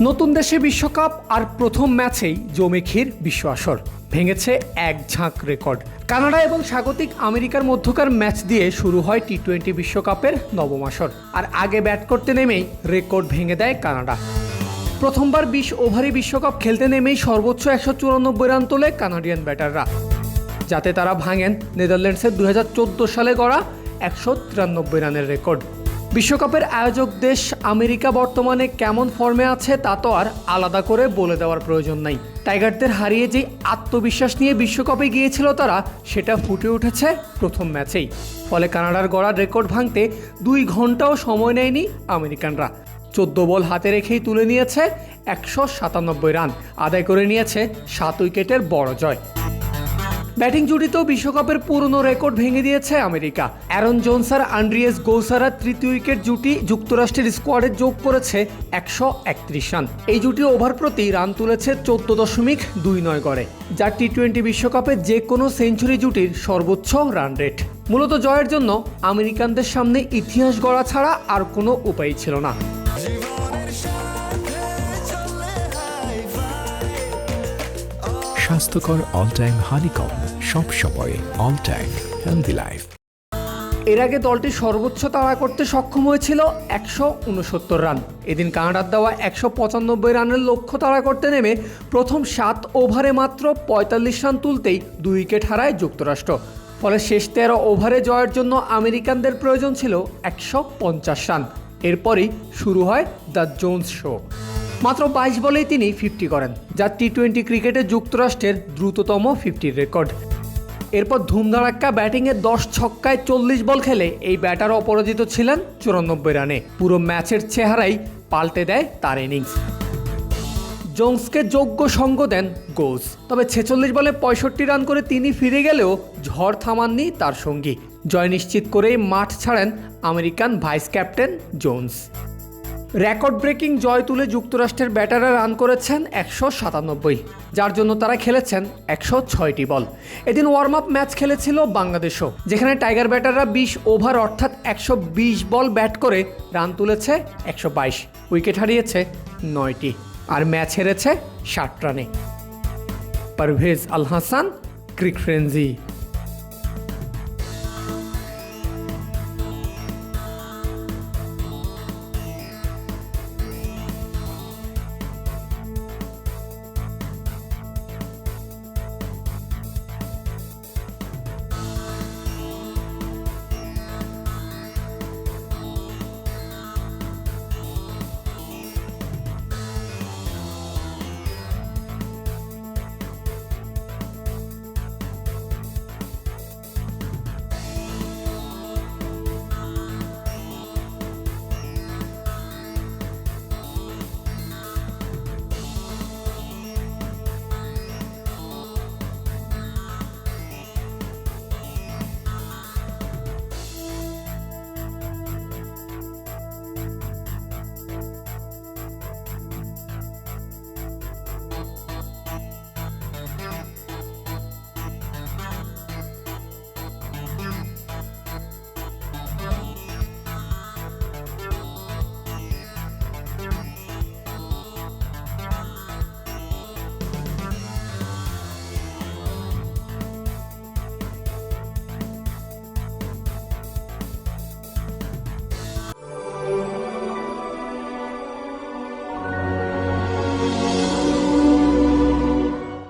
নতুন দেশে বিশ্বকাপ আর প্রথম ম্যাচেই জমে ক্ষীর বিশ্ব আসর। ভেঙেছে এক ঝাঁক রেকর্ড। কানাডা এবং স্বাগতিক আমেরিকার মধ্যকার ম্যাচ দিয়ে শুরু হয় টি টোয়েন্টি বিশ্বকাপের নবম আসর। আর আগে ব্যাট করতে নেমেই রেকর্ড ভেঙে দেয় কানাডা। প্রথমবার বিশ ওভারে বিশ্বকাপ খেলতে নেমেই সর্বোচ্চ একশো চুরানব্বই রান তোলে কানাডিয়ান ব্যাটাররা। যাতে তারা ভাঙেন নেদারল্যান্ডসের দু হাজার চোদ্দ সালে গড়া একশো তিরানব্বই রানের রেকর্ড। বিশ্বকাপের আয়োজক দেশ আমেরিকা বর্তমানে কেমন ফর্মে আছে তা তো আর আলাদা করে বলে দেওয়ার প্রয়োজন নাই। টাইগারদের হারিয়ে যে আত্মবিশ্বাস নিয়ে বিশ্বকাপে গিয়েছিল তারা, সেটা ফুটে উঠেছে প্রথম ম্যাচেই। ফলে কানাডার গড়ার রেকর্ড ভাঙতে দুই ঘন্টাও সময় নেয়নি আমেরিকানরা। চোদ্দ বল হাতে রেখেই তুলে নিয়েছে একশো সাতানব্বই রান। আদায় করে নিয়েছে সাত উইকেটের বড় জয়। ব্যাটিং জুটিতেও বিশ্বকাপের পুরনো রেকর্ড ভেঙে দিয়েছে আমেরিকা। অ্যারন জোনস আর আন্ড্রিয়েস গৌসারা তৃতীয় উইকেট জুটি যুক্তরাষ্ট্রের স্কোয়াডে যোগ করেছে একশো একত্রিশ রান। এই জুটি ওভার প্রতি রান তুলেছে চোদ্দ দশমিক দুই নয় গড়ে, যা টি টোয়েন্টি বিশ্বকাপে যে কোনো সেঞ্চুরি জুটির সর্বোচ্চ রান রেট। মূলত জয়ের জন্য আমেরিকানদের সামনে ইতিহাস গড়া ছাড়া আর কোনো উপায় ছিল না। স্বাস্থ্যকর অল টাইম হানিকম সব সময় অল টাইম হেলদি লাইফ এর আগে দলটি সর্বোচ্চ তাড়া করতে সক্ষম হয়েছিল একশো উনসত্তর রান। এদিন কানাডার দেওয়া একশো পঁচানব্বই রানের লক্ষ্য তাড়া করতে নেমে প্রথম সাত ওভারে মাত্র পঁয়তাল্লিশ রান তুলতেই দুই উইকেট হারায় যুক্তরাষ্ট্র। ফলে শেষ তেরো ওভারে জয়ের জন্য আমেরিকানদের প্রয়োজন ছিল একশো পঞ্চাশ রান। এরপরই শুরু হয় দ্য জোন্স শো। মাত্র বাইশ বলেই তিনি ফিফটি করেন, যা টি টোয়েন্টি ক্রিকেটে যুক্তরাষ্ট্রের দ্রুততম ফিফটির রেকর্ড। এরপর ধুমধাড়াক্কা ব্যাটিংয়ে দশ ছক্কায় চল্লিশ বল খেলে এই ব্যাটার অপরাজিত ছিলেন চুরানব্বই রানে। পুরো ম্যাচের চেহারাই পাল্টে দেয় তার ইনিংস। জোন্সকে যোগ্য সঙ্গ দেন গোস তবে ছেচল্লিশ বলে পঁয়ষট্টি রান করে তিনি ফিরে গেলেও ঝড় থামাননি তার সঙ্গী। জয় নিশ্চিত করেই মাঠ ছাড়েন American vice captain Jones. Record breaking জয় তুলে যুক্তরাষ্ট্রের ব্যাটাররা রান করেছেন একশো সাতানব্বই, যার জন্য তারা খেলেছেন একশো ছয়টি বল। এদিন ওয়ার্ম আপ ম্যাচ খেলেছিল বাংলাদেশও, যেখানে টাইগার ব্যাটাররা বিশ ওভার অর্থাৎ একশো বিশ বল ব্যাট করে রান তুলেছে একশো বাইশ, উইকেট হারিয়েছে নয়টি, আর ম্যাচ হেরেছে ষাট রানে। Parvez Al Hasan, cric frenzy